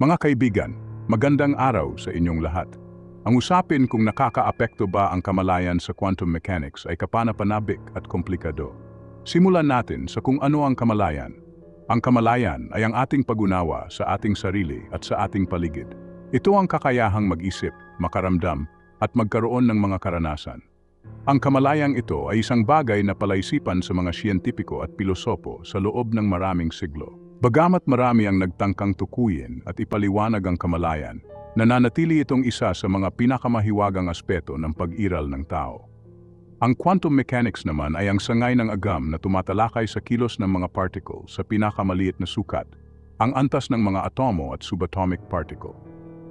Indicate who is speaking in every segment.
Speaker 1: Mga kaibigan, magandang araw sa inyong lahat. Ang usapin kung nakakaapekto ba ang kamalayan sa quantum mechanics ay kapanapanabik at komplikado. Simulan natin sa kung ano ang kamalayan. Ang kamalayan ay ang ating pagunawa sa ating sarili at sa ating paligid. Ito ang kakayahang mag-isip, makaramdam, at magkaroon ng mga karanasan. Ang kamalayang ito ay isang bagay na palaisipan sa mga siyentipiko at pilosopo sa loob ng maraming siglo. Bagamat marami ang nagtangkang tukuyin at ipaliwanag ang kamalayan, nananatili itong isa sa mga pinakamahiwagang aspeto ng pag-iral ng tao. Ang quantum mechanics naman ay ang sangay ng agam na tumatalakay sa kilos ng mga particle sa pinakamaliit na sukat, ang antas ng mga atomo at subatomic particle.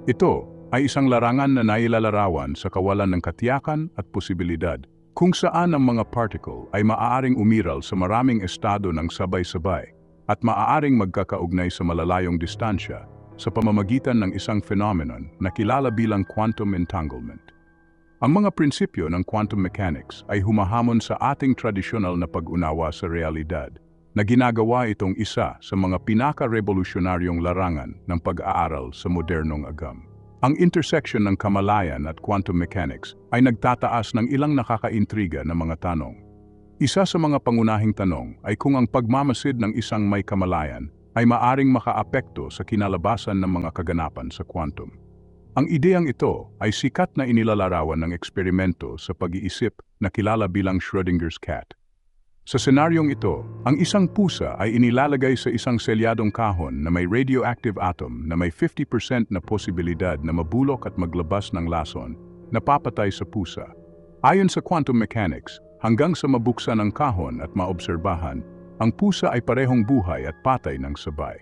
Speaker 1: Ito ay isang larangan na nailalarawan sa kawalan ng katiyakan at posibilidad kung saan ang mga particle ay maaaring umiral sa maraming estado ng sabay-sabay at maaaring magkakaugnay sa malalayong distansya sa pamamagitan ng isang phenomenon na kilala bilang quantum entanglement. Ang mga prinsipyo ng quantum mechanics ay humahamon sa ating tradisyonal na pag-unawa sa realidad na ginagawa itong isa sa mga pinaka-revolusyonaryong larangan ng pag-aaral sa modernong agam. Ang intersection ng kamalayan at quantum mechanics ay nagtataas ng ilang nakakaintriga na mga tanong. Isa sa mga pangunahing tanong ay kung ang pagmamasid ng isang may kamalayan ay maaring makaapekto sa kinalabasan ng mga kaganapan sa quantum. Ang ideyang ito ay sikat na inilalarawan ng eksperimento sa pag-iisip na kilala bilang Schrödinger's cat. Sa senaryong ito, ang isang pusa ay inilalagay sa isang selyadong kahon na may radioactive atom na may 50% na posibilidad na mabulok at maglabas ng lason na papatay sa pusa. Ayon sa quantum mechanics, hanggang sa mabuksan ang kahon at maobserbahan, ang pusa ay parehong buhay at patay ng sabay.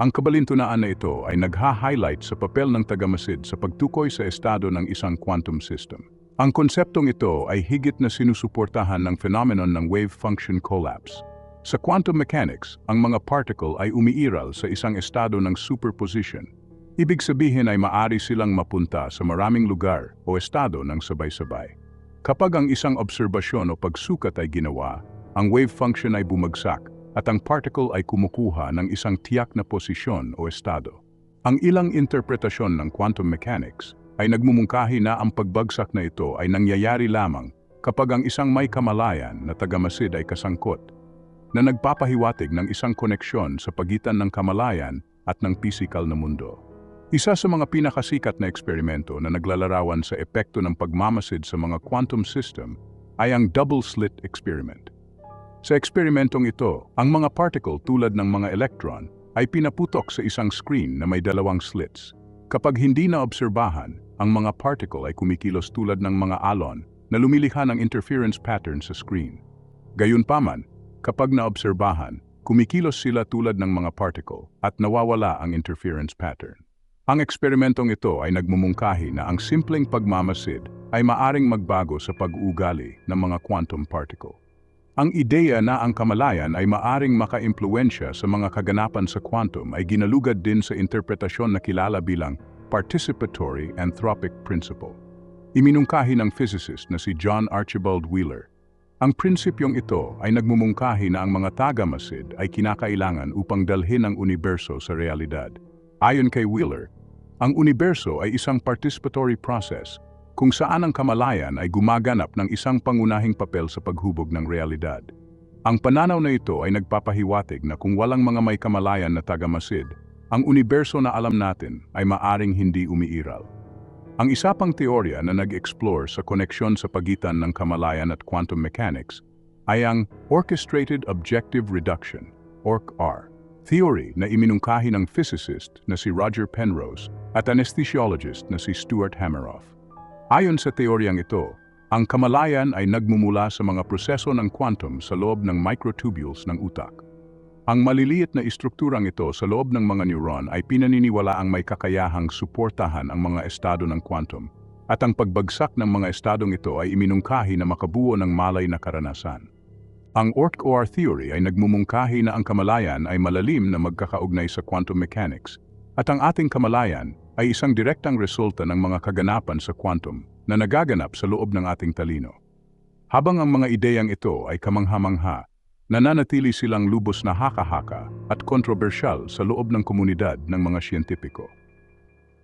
Speaker 1: Ang kabalintunaan na ito ay nagha-highlight sa papel ng tagamasid sa pagtukoy sa estado ng isang quantum system. Ang konseptong ito ay higit na sinusuportahan ng phenomenon ng wave function collapse. Sa quantum mechanics, ang mga particle ay umiiral sa isang estado ng superposition. Ibig sabihin ay maari silang mapunta sa maraming lugar o estado ng sabay-sabay. Kapag ang isang obserbasyon o pagsukat ay ginawa, ang wave function ay bumagsak at ang particle ay kumukuha ng isang tiyak na posisyon o estado. Ang ilang interpretasyon ng quantum mechanics ay nagmumungkahi na ang pagbagsak na ito ay nangyayari lamang kapag ang isang may kamalayan na tagamasid ay kasangkot, na nagpapahiwatig ng isang koneksyon sa pagitan ng kamalayan at ng pisikal na mundo. Isa sa mga pinakasikat na eksperimento na naglalarawan sa epekto ng pagmamasid sa mga quantum system ay ang double slit experiment. Sa eksperimentong ito, ang mga particle tulad ng mga electron ay pinaputok sa isang screen na may dalawang slits. Kapag hindi na obserbahan, ang mga particle ay kumikilos tulad ng mga alon na lumilikha ng interference pattern sa screen. Gayunpaman, kapag naobserbahan, kumikilos sila tulad ng mga particle at nawawala ang interference pattern. Ang eksperimentong ito ay nagmumungkahi na ang simpleng pagmamasid ay maaring magbago sa pag-uugali ng mga quantum particle. Ang ideya na ang kamalayan ay maaring makaimpluensya sa mga kaganapan sa quantum ay ginalugad din sa interpretasyon na kilala bilang participatory anthropic principle. Iminungkahi ng physicist na si John Archibald Wheeler. Ang prinsipyong ito ay nagmumungkahi na ang mga tagamasid ay kinakailangan upang dalhin ang universo sa realidad. Ayon kay Wheeler, ang universo ay isang participatory process kung saan ang kamalayan ay gumaganap ng isang pangunahing papel sa paghubog ng realidad. Ang pananaw na ito ay nagpapahiwatig na kung walang mga may kamalayan na tagamasid, ang universo na alam natin ay maaring hindi umiiral. Ang isa pang teorya na nag-explore sa koneksyon sa pagitan ng kamalayan at quantum mechanics ay ang Orchestrated Objective Reduction, ORC-R, theory na iminungkahi ng physicist na si Roger Penrose at anesthesiologist na si Stuart Hameroff. Ayon sa teoryang ito, ang kamalayan ay nagmumula sa mga proseso ng quantum sa loob ng microtubules ng utak. Ang maliliit na istrukturang ito sa loob ng mga neuron ay pinaniniwala ang may kakayahang suportahan ang mga estado ng quantum at ang pagbagsak ng mga estadong ito ay iminungkahi na makabuo ng malay na karanasan. Ang OR theory ay nagmumungkahi na ang kamalayan ay malalim na magkakaugnay sa quantum mechanics at ang ating kamalayan ay isang direktang resulta ng mga kaganapan sa quantum na nagaganap sa loob ng ating talino. Habang ang mga ideyang ito ay kamangha-mangha, nananatili silang lubos na haka-haka at kontrobersyal sa loob ng komunidad ng mga siyentipiko.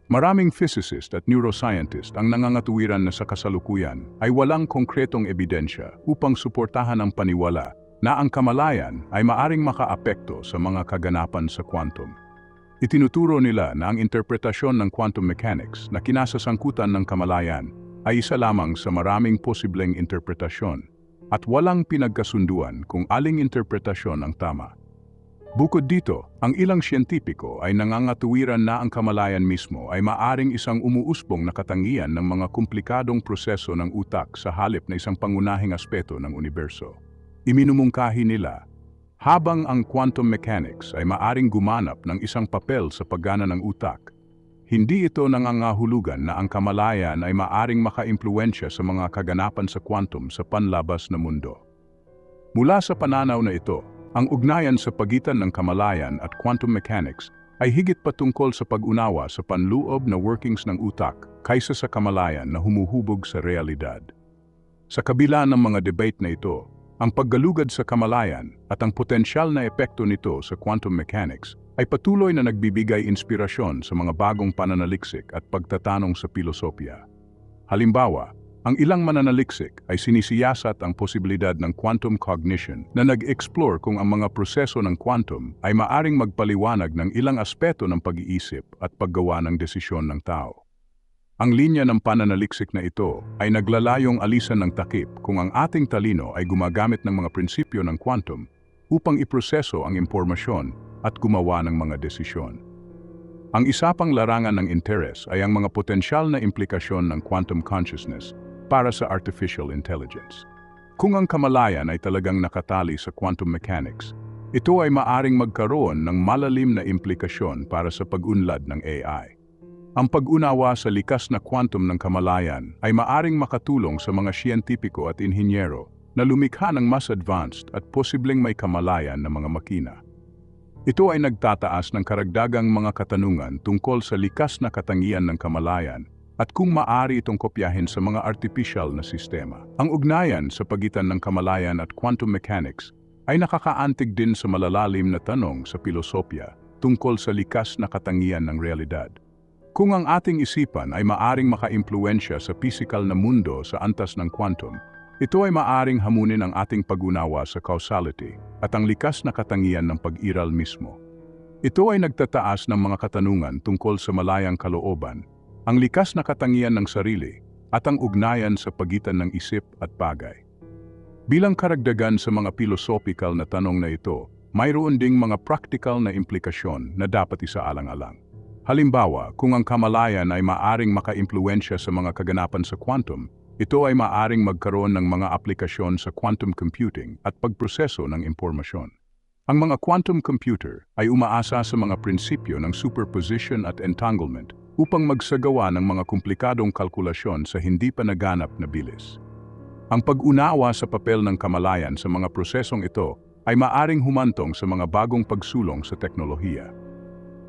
Speaker 1: Maraming physicist at neuroscientist ang nangangatuwiran na sa kasalukuyan ay walang konkretong ebidensya upang suportahan ang paniwala na ang kamalayan ay maaring makaapekto sa mga kaganapan sa quantum. Itinuturo nila na ang interpretasyon ng quantum mechanics na kinasasangkutan ng kamalayan ay isa lamang sa maraming posibleng interpretasyon at walang pinagkasunduan kung aling interpretasyon ang tama. Bukod dito, ang ilang siyentipiko ay nangangatuwiran na ang kamalayan mismo ay maaring isang umuusbong na katangian ng mga komplikadong proseso ng utak sa halip na isang pangunahing aspeto ng universo. Iminumungkahi nila, habang ang quantum mechanics ay maaring gumanap ng isang papel sa paggana ng utak, hindi ito nangangahulugan na ang kamalayan ay maaring makaimpluensya sa mga kaganapan sa quantum sa panlabas na mundo. Mula sa pananaw na ito, ang ugnayan sa pagitan ng kamalayan at quantum mechanics ay higit patungkol sa pag-unawa sa panloob na workings ng utak kaysa sa kamalayan na humuhubog sa realidad. Sa kabila ng mga debate na ito, ang paggalugad sa kamalayan at ang potensyal na epekto nito sa quantum mechanics ay patuloy na nagbibigay inspirasyon sa mga bagong pananaliksik at pagtatanong sa pilosopya. Halimbawa, ang ilang mananaliksik ay sinisiyasat ang posibilidad ng quantum cognition na nag-explore kung ang mga proseso ng quantum ay maaring magpaliwanag ng ilang aspeto ng pag-iisip at paggawa ng desisyon ng tao. Ang linya ng pananaliksik na ito ay naglalayong alisan ng takip kung ang ating talino ay gumagamit ng mga prinsipyo ng quantum upang iproseso ang impormasyon at gumawa ng mga desisyon. Ang isa pang larangan ng interes ay ang mga potensyal na implikasyon ng quantum consciousness para sa artificial intelligence. Kung ang kamalayan ay talagang nakatali sa quantum mechanics, ito ay maaring magkaroon ng malalim na implikasyon para sa pag-unlad ng AI. Ang pag-unawa sa likas na quantum ng kamalayan ay maaring makatulong sa mga siyentipiko at inhinyero na lumikha ng mas advanced at posibleng may kamalayan na mga makina. Ito ay nagtataas ng karagdagang mga katanungan tungkol sa likas na katangian ng kamalayan at kung maari itong kopyahin sa mga artificial na sistema. Ang ugnayan sa pagitan ng kamalayan at quantum mechanics ay nakakaantig din sa malalalim na tanong sa pilosopya tungkol sa likas na katangian ng realidad. Kung ang ating isipan ay maaring makaimpluensya sa physical na mundo sa antas ng quantum, ito ay maaring hamunin ang ating pag-unawa sa causality at ang likas na katangian ng pag-iral mismo. Ito ay nagtataas ng mga katanungan tungkol sa malayang kalooban ang likas na katangian ng sarili at ang ugnayan sa pagitan ng isip at bagay. Bilang karagdagan sa mga philosophical na tanong na ito, mayroon ding mga practical na implikasyon na dapat isaalang-alang. Halimbawa, kung ang kamalayan ay maaring makaimpluensya sa mga kaganapan sa quantum, ito ay maaring magkaroon ng mga aplikasyon sa quantum computing at pagproseso ng impormasyon. Ang mga quantum computer ay umaasa sa mga prinsipyo ng superposition at entanglement upang magsagawa ng mga komplikadong kalkulasyon sa hindi pa naganap na bilis. Ang pag-unawa sa papel ng kamalayan sa mga prosesong ito ay maaring humantong sa mga bagong pagsulong sa teknolohiya.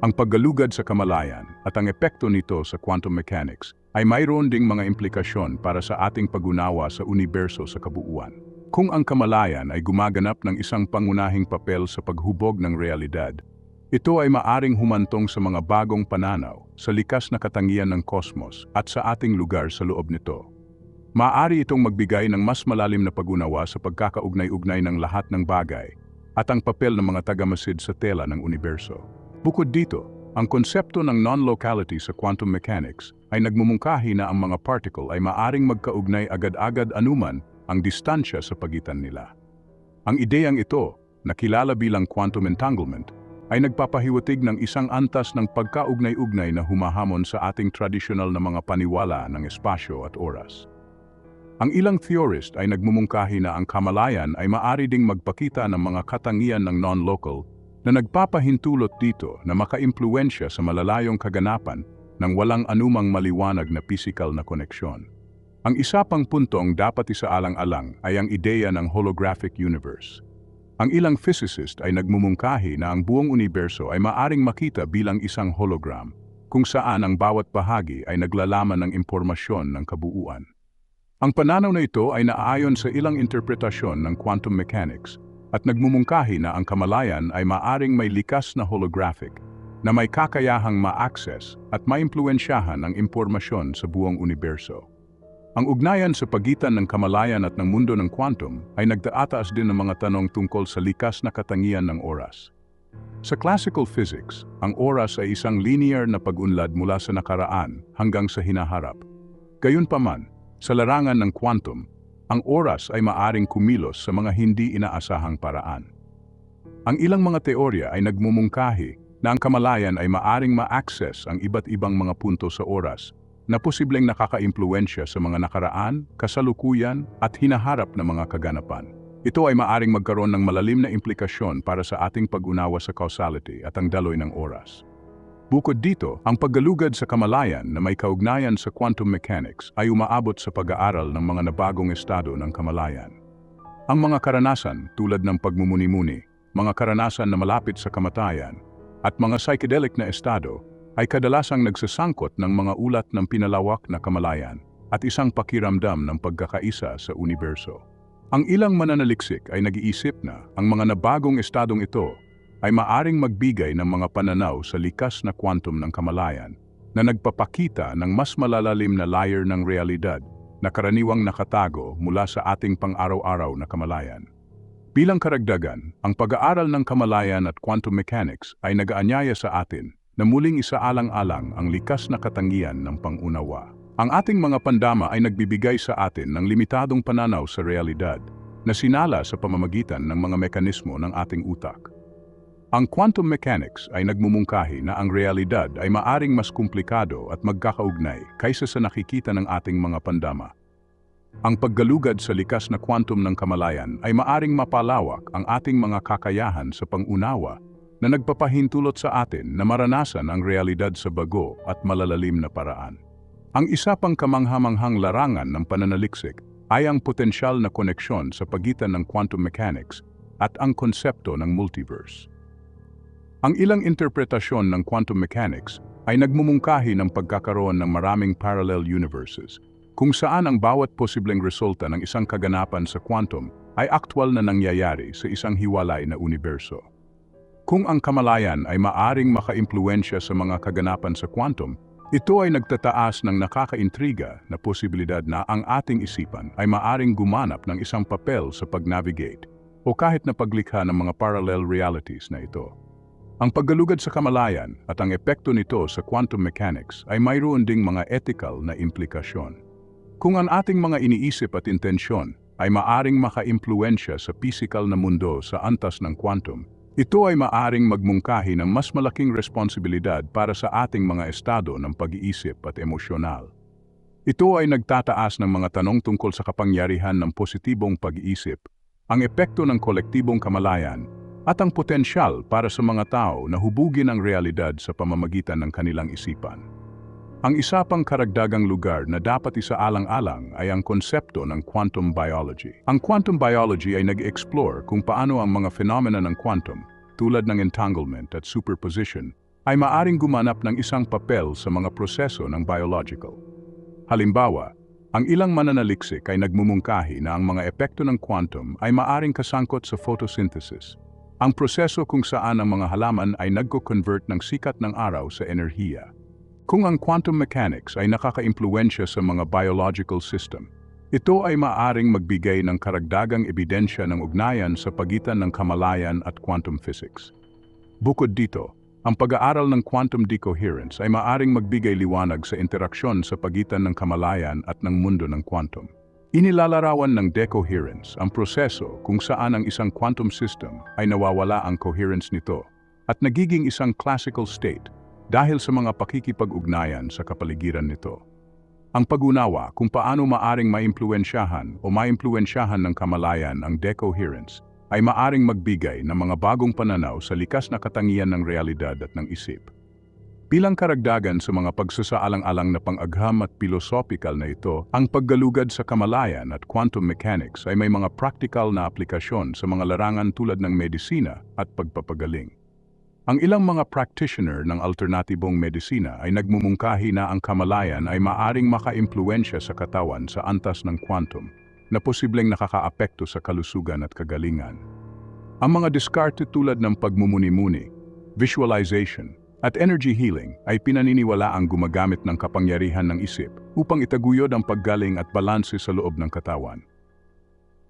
Speaker 1: Ang paggalugad sa kamalayan at ang epekto nito sa quantum mechanics ay mayroon ding mga implikasyon para sa ating pag-unawa sa universo sa kabuuan. Kung ang kamalayan ay gumaganap ng isang pangunahing papel sa paghubog ng realidad, ito ay maaring humantong sa mga bagong pananaw, sa likas na katangian ng kosmos at sa ating lugar sa loob nito. Maaari itong magbigay ng mas malalim na pag-unawa sa pagkakaugnay-ugnay ng lahat ng bagay at ang papel ng mga tagamasid sa tela ng universo. Bukod dito, ang konsepto ng non-locality sa quantum mechanics ay nagmumungkahi na ang mga particle ay maaring magkaugnay agad-agad anuman ang distansya sa pagitan nila. Ang ideyang ito, na kilala bilang quantum entanglement, ay nagpapahiwatig ng isang antas ng pagkaugnay-ugnay na humahamon sa ating tradisyonal na mga paniwala ng espasyo at oras. Ang ilang theorist ay nagmumungkahi na ang kamalayan ay maari ding magpakita ng mga katangian ng non-local na nagpapahintulot dito na makaimpluensya sa malalayong kaganapan ng walang anumang maliwanag na pisikal na koneksyon. Ang isa pang puntong dapat isaalang-alang ay ang ideya ng holographic universe. Ang ilang physicist ay nagmumungkahi na ang buong universo ay maaring makita bilang isang hologram, kung saan ang bawat bahagi ay naglalaman ng impormasyon ng kabuuan. Ang pananaw na ito ay naaayon sa ilang interpretasyon ng quantum mechanics at nagmumungkahi na ang kamalayan ay maaring may likas na holographic na may kakayahang ma-access at maimpluensyahan ang impormasyon sa buong universo. Ang ugnayan sa pagitan ng kamalayan at ng mundo ng quantum ay nagtaataas din ng mga tanong tungkol sa likas na katangian ng oras. Sa classical physics, ang oras ay isang linear na pag-unlad mula sa nakaraan hanggang sa hinaharap. Gayunpaman, sa larangan ng quantum, ang oras ay maaring kumilos sa mga hindi inaasahang paraan. Ang ilang mga teorya ay nagmumungkahi na ang kamalayan ay maaring ma-access ang iba't ibang mga punto sa oras na posibleng nakakaimpluensya sa mga nakaraan, kasalukuyan at hinaharap na mga kaganapan. Ito ay maaring magkaroon ng malalim na implikasyon para sa ating pag-unawa sa causality at ang daloy ng oras. Bukod dito, ang paggalugad sa kamalayan na may kaugnayan sa quantum mechanics ay umaabot sa pag-aaral ng mga nabagong estado ng kamalayan. Ang mga karanasan tulad ng pagmumuni-muni, mga karanasan na malapit sa kamatayan, at mga psychedelic na estado ay kadalasang nagsasangkot ng mga ulat ng pinalawak na kamalayan at isang pakiramdam ng pagkakaisa sa universo. Ang ilang mananaliksik ay nag-iisip na ang mga nabagong estadong ito ay maaring magbigay ng mga pananaw sa likas na quantum ng kamalayan na nagpapakita ng mas malalalim na layer ng realidad na karaniwang nakatago mula sa ating pang-araw-araw na kamalayan. Bilang karagdagan, ang pag-aaral ng kamalayan at quantum mechanics ay nagaanyaya sa atin na muling isaalang-alang ang likas na katangian ng pangunawa. Ang ating mga pandama ay nagbibigay sa atin ng limitadong pananaw sa realidad na sinala sa pamamagitan ng mga mekanismo ng ating utak. Ang quantum mechanics ay nagmumungkahi na ang realidad ay maaring mas komplikado at magkakaugnay kaysa sa nakikita ng ating mga pandama. Ang paggalugad sa likas na quantum ng kamalayan ay maaring mapalawak ang ating mga kakayahan sa pangunawa na nagpapahintulot sa atin na maranasan ang realidad sa bago at malalalim na paraan. Ang isa pang kamanghamanghang larangan ng pananaliksik ay ang potensyal na koneksyon sa pagitan ng quantum mechanics at ang konsepto ng multiverse. Ang ilang interpretasyon ng quantum mechanics ay nagmumungkahi ng pagkakaroon ng maraming parallel universes, kung saan ang bawat posibleng resulta ng isang kaganapan sa quantum ay aktwal na nangyayari sa isang hiwalay na universo. Kung ang kamalayan ay maaring makaimpluensya sa mga kaganapan sa quantum, ito ay nagtataas ng nakakaintriga na posibilidad na ang ating isipan ay maaring gumanap ng isang papel sa pag-navigate o kahit na paglikha ng mga parallel realities na ito. Ang paggalugad sa kamalayan at ang epekto nito sa quantum mechanics ay mayroon ding mga ethical na implikasyon. Kung ang ating mga iniisip at intensyon ay maaring makaimpluensya sa physical na mundo sa antas ng quantum, ito ay maaring magmungkahi ng mas malaking responsibilidad para sa ating mga estado ng pag-iisip at emosyonal. Ito ay nagtataas ng mga tanong tungkol sa kapangyarihan ng positibong pag-iisip, ang epekto ng kolektibong kamalayan, at ang potensyal para sa mga tao na hubugin ang realidad sa pamamagitan ng kanilang isipan. Ang isa pang karagdagang lugar na dapat isaalang-alang ay ang konsepto ng quantum biology. Ang quantum biology ay nag-explore kung paano ang mga phenomena ng quantum, tulad ng entanglement at superposition, ay maaring gumanap ng isang papel sa mga proseso ng biological. Halimbawa, ang ilang mananaliksik ay nagmumungkahi na ang mga epekto ng quantum ay maaring kasangkot sa photosynthesis, ang proseso kung saan ang mga halaman ay nagko-convert ng sikat ng araw sa enerhiya. Kung ang quantum mechanics ay nakakaimpluensya sa mga biological system, ito ay maaring magbigay ng karagdagang ebidensya ng ugnayan sa pagitan ng kamalayan at quantum physics. Bukod dito, ang pag-aaral ng quantum decoherence ay maaring magbigay liwanag sa interaksyon sa pagitan ng kamalayan at ng mundo ng quantum. Inilalarawan ng decoherence ang proseso kung saan ang isang quantum system ay nawawala ang coherence nito at nagiging isang classical state dahil sa mga pakikipag-ugnayan sa kapaligiran nito. Ang pag-unawa kung paano maaring maimpluensyahan o maimpluensyahan ng kamalayan ang decoherence ay maaring magbigay ng mga bagong pananaw sa likas na katangian ng realidad at ng isip. Bilang karagdagan sa mga pagsasaalang-alang na pang-agham at pilosopikal na ito, ang paggalugad sa kamalayan at quantum mechanics ay may mga practical na aplikasyon sa mga larangan tulad ng medisina at pagpapagaling. Ang ilang mga practitioner ng alternatibong medisina ay nagmumungkahi na ang kamalayan ay maaring makaimpluensya sa katawan sa antas ng quantum na posibleng nakakaapekto sa kalusugan at kagalingan. Ang mga diskarte tulad ng pagmumuni-muni, visualization, at energy healing ay pinaniniwala ang gumagamit ng kapangyarihan ng isip upang itaguyod ang paggaling at balanse sa loob ng katawan.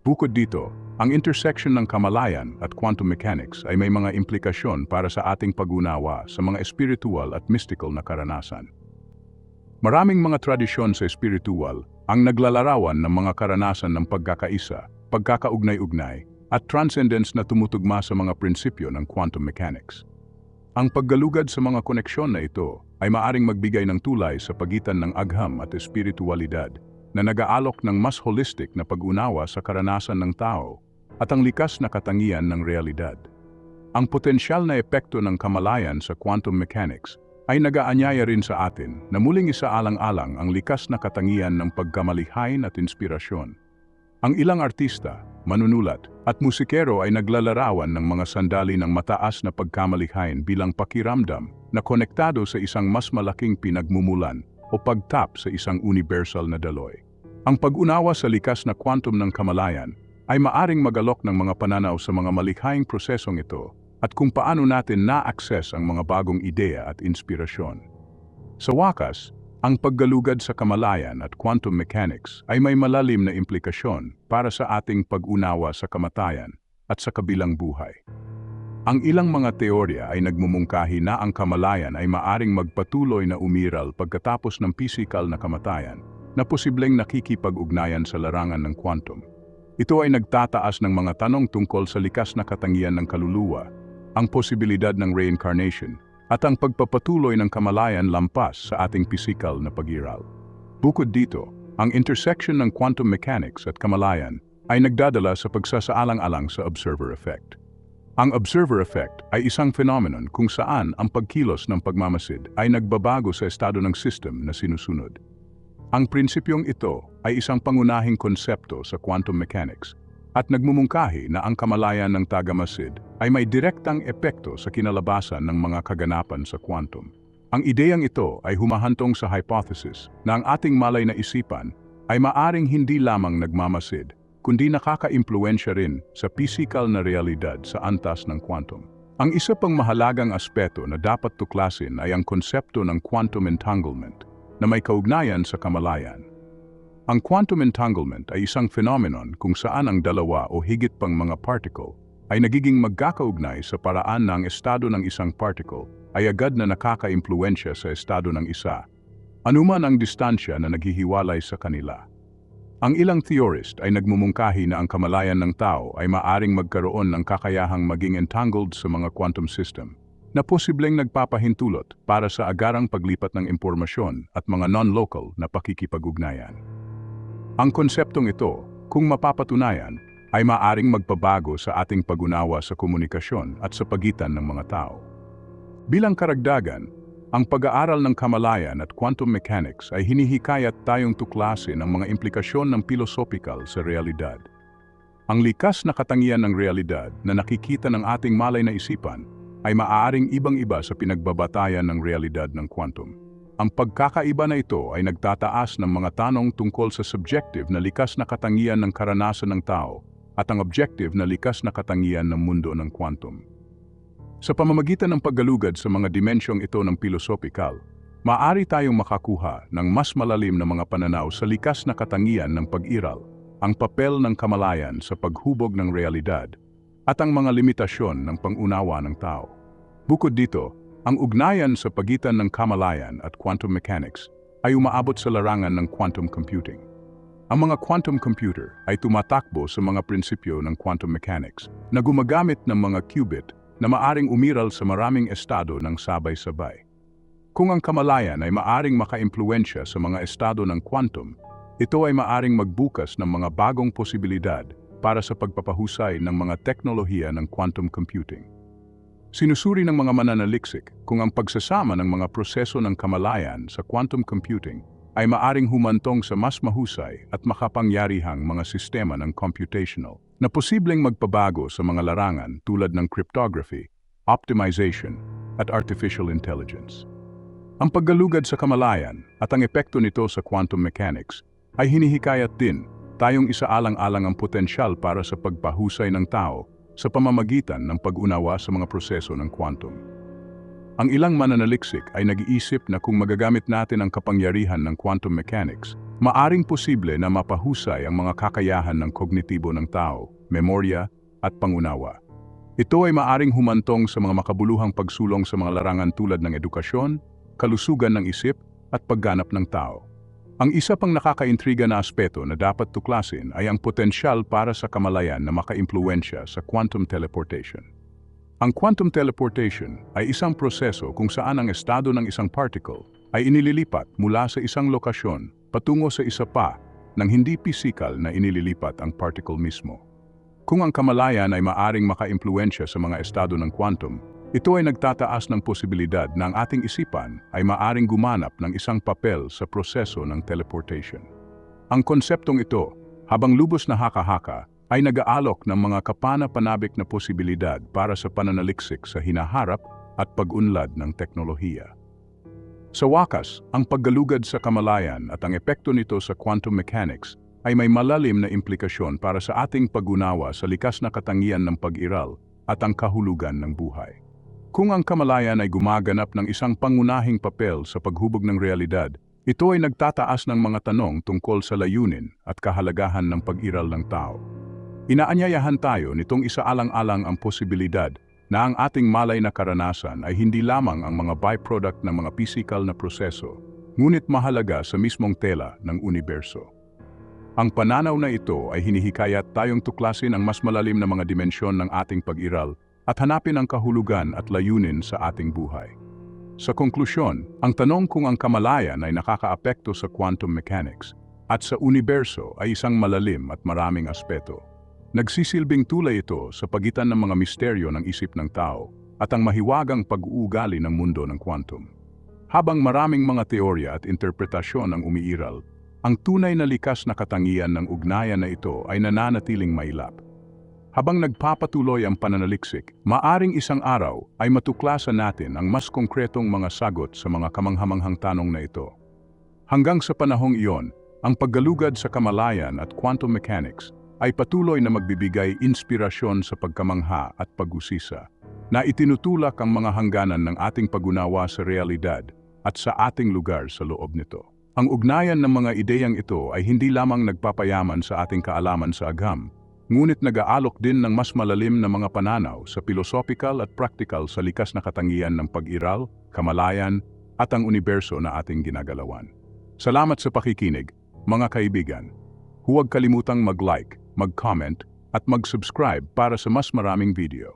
Speaker 1: Bukod dito, ang intersection ng kamalayan at quantum mechanics ay may mga implikasyon para sa ating pag-unawa sa mga spiritual at mystical na karanasan. Maraming mga tradisyon sa spiritual ang naglalarawan ng mga karanasan ng pagkakaisa, pagkakaugnay-ugnay, at transcendence na tumutugma sa mga prinsipyo ng quantum mechanics. Ang paggalugad sa mga koneksyon na ito ay maaring magbigay ng tulay sa pagitan ng agham at espiritualidad na nag-aalok ng mas holistic na pag-unawa sa karanasan ng tao at ang likas na katangian ng realidad. Ang potensyal na epekto ng kamalayan sa quantum mechanics ay nagaanyaya rin sa atin na muling isaalang-alang ang likas na katangian ng pagkamalihain at inspirasyon. Ang ilang artista, manunulat, at musikero ay naglalarawan ng mga sandali ng mataas na pagkamalihain bilang pakiramdam na konektado sa isang mas malaking pinagmumulan o pagtap sa isang universal na daloy. Ang pag-unawa sa likas na quantum ng kamalayan ay maaring magalok ng mga pananaw sa mga malikhaing prosesong ito at kung paano natin na-access ang mga bagong ideya at inspirasyon. Sa wakas, ang paggalugad sa kamalayan at quantum mechanics ay may malalim na implikasyon para sa ating pag-unawa sa kamatayan at sa kabilang buhay. Ang ilang mga teorya ay nagmumungkahi na ang kamalayan ay maaring magpatuloy na umiral pagkatapos ng pisikal na kamatayan na posibleng nakikipag-ugnayan sa larangan ng quantum. Ito ay nagtataas ng mga tanong tungkol sa likas na katangian ng kaluluwa, ang posibilidad ng reincarnation, at ang pagpapatuloy ng kamalayan lampas sa ating pisikal na pag-iral. Bukod dito, ang intersection ng quantum mechanics at kamalayan ay nagdadala sa pagsasaalang-alang sa observer effect. Ang observer effect ay isang phenomenon kung saan ang pagkilos ng pagmamasid ay nagbabago sa estado ng system na sinusunod. Ang prinsipyong ito ay isang pangunahing konsepto sa quantum mechanics at nagmumungkahi na ang kamalayan ng tagamasid ay may direktang epekto sa kinalabasan ng mga kaganapan sa quantum. Ang ideyang ito ay humahantong sa hypothesis na ang ating malay na isipan ay maaring hindi lamang nagmamasid, kundi nakaka-impluensya rin sa physical na realidad sa antas ng quantum. Ang isa pang mahalagang aspeto na dapat tuklasin ay ang konsepto ng quantum entanglement na may kaugnayan sa kamalayan. Ang quantum entanglement ay isang phenomenon kung saan ang dalawa o higit pang mga particle ay nagiging magkakaugnay sa paraan ang estado ng isang particle ay agad na nakaka-impluensya sa estado ng isa, anuman ang distansya na naghihiwalay sa kanila. Ang ilang theorist ay nagmumungkahi na ang kamalayan ng tao ay maaring magkaroon ng kakayahang maging entangled sa mga quantum system na posibleng nagpapahintulot para sa agarang paglipat ng impormasyon at mga non-local na pakikipag-ugnayan. Ang konseptong ito, kung mapapatunayan, ay maaring magpabago sa ating pag-unawa sa komunikasyon at sa pagitan ng mga tao. Bilang karagdagan, ang pag-aaral ng kamalayan at quantum mechanics ay hinihikayat tayong tuklasin ang mga implikasyon ng pilosopikal sa realidad. Ang likas na katangian ng realidad na nakikita ng ating malay na isipan ay maaaring ibang-iba sa pinagbabatayan ng realidad ng quantum. Ang pagkakaiba na ito ay nagtataas ng mga tanong tungkol sa subjective na likas na katangian ng karanasan ng tao at ang objective na likas na katangian ng mundo ng quantum. Sa pamamagitan ng paggalugad sa mga dimensyong ito ng pilosopikal, maaari tayong makakuha ng mas malalim na mga pananaw sa likas na katangian ng pag-iral, ang papel ng kamalayan sa paghubog ng realidad, at ang mga limitasyon ng pangunawa ng tao. Bukod dito, ang ugnayan sa pagitan ng kamalayan at quantum mechanics ay umaabot sa larangan ng quantum computing. Ang mga quantum computer ay tumatakbo sa mga prinsipyo ng quantum mechanics na gumagamit ng mga qubit na maaring umiral sa maraming estado ng sabay-sabay. Kung ang kamalayan ay maaring makaimpluensya sa mga estado ng quantum, ito ay maaring magbukas ng mga bagong posibilidad para sa pagpapahusay ng mga teknolohiya ng quantum computing. Sinusuri ng mga mananaliksik kung ang pagsasama ng mga proseso ng kamalayan sa quantum computing ay maaring humantong sa mas mahusay at makapangyarihang mga sistema ng computational na posibleng magpabago sa mga larangan tulad ng cryptography, optimization, at artificial intelligence. Ang paggalugad sa kamalayan at ang epekto nito sa quantum mechanics ay hinihikayat din tayong isaalang-alang ang potensyal para sa pagpahusay ng tao sa pamamagitan ng pag-unawa sa mga proseso ng quantum. Ang ilang mananaliksik ay nag-iisip na kung magagamit natin ang kapangyarihan ng quantum mechanics, maaring posible na mapahusay ang mga kakayahan ng kognitibo ng tao, memorya at pangunawa. Ito ay maaring humantong sa mga makabuluhang pagsulong sa mga larangan tulad ng edukasyon, kalusugan ng isip at pagganap ng tao. Ang isa pang nakakaintriga na aspeto na dapat tuklasin ay ang potensyal para sa kamalayan na makaimpluensya sa quantum teleportation. Ang quantum teleportation ay isang proseso kung saan ang estado ng isang particle ay inililipat mula sa isang lokasyon patungo sa isa pa nang hindi pisikal na inililipat ang particle mismo. Kung ang kamalayan ay maaring makaimpluensya sa mga estado ng quantum, ito ay nagtataas ng posibilidad na ang ating isipan ay maaring gumanap ng isang papel sa proseso ng teleportation. Ang konseptong ito, habang lubos na haka-haka, ay nag-aalok ng mga kapana-panabik na posibilidad para sa pananaliksik sa hinaharap at pag-unlad ng teknolohiya. Sa wakas, ang paggalugad sa kamalayan at ang epekto nito sa quantum mechanics ay may malalim na implikasyon para sa ating pag-unawa sa likas na katangian ng pag-iral at ang kahulugan ng buhay. Kung ang kamalayan ay gumaganap ng isang pangunahing papel sa paghubog ng realidad, ito ay nagtataas ng mga tanong tungkol sa layunin at kahalagahan ng pag-iral ng tao. Inaanyayahan tayo nitong isaalang-alang ang posibilidad na ang ating malay na karanasan ay hindi lamang ang mga byproduct ng mga physical na proseso, ngunit mahalaga sa mismong tela ng universo. Ang pananaw na ito ay hinihikayat tayong tuklasin ang mas malalim na mga dimensyon ng ating pag-iral at hanapin ang kahulugan at layunin sa ating buhay. Sa konklusyon, ang tanong kung ang kamalayan ay nakakaapekto sa quantum mechanics at sa universo ay isang malalim at maraming aspeto. Nagsisilbing tulay ito sa pagitan ng mga misteryo ng isip ng tao at ang mahiwagang pag-uugali ng mundo ng quantum. Habang maraming mga teorya at interpretasyon ang umiiral, ang tunay na likas na katangian ng ugnayan na ito ay nananatiling mailap. Habang nagpapatuloy ang pananaliksik, maaring isang araw ay matuklasan natin ang mas konkretong mga sagot sa mga kamanghamanghang tanong na ito. Hanggang sa panahong iyon, ang paggalugad sa kamalayan at quantum mechanics ay patuloy na magbibigay inspirasyon sa pagkamangha at pag-usisa na itinutulak ang mga hangganan ng ating pagunawa sa realidad at sa ating lugar sa loob nito. Ang ugnayan ng mga ideyang ito ay hindi lamang nagpapayaman sa ating kaalaman sa agham, ngunit nag-aalok din ng mas malalim na mga pananaw sa philosophical at practical sa likas na katangian ng pag-iral, kamalayan, at ang universo na ating ginagalawan. Salamat sa pakikinig, mga kaibigan. Huwag kalimutang mag-like, mag-comment, at mag-subscribe para sa mas maraming video.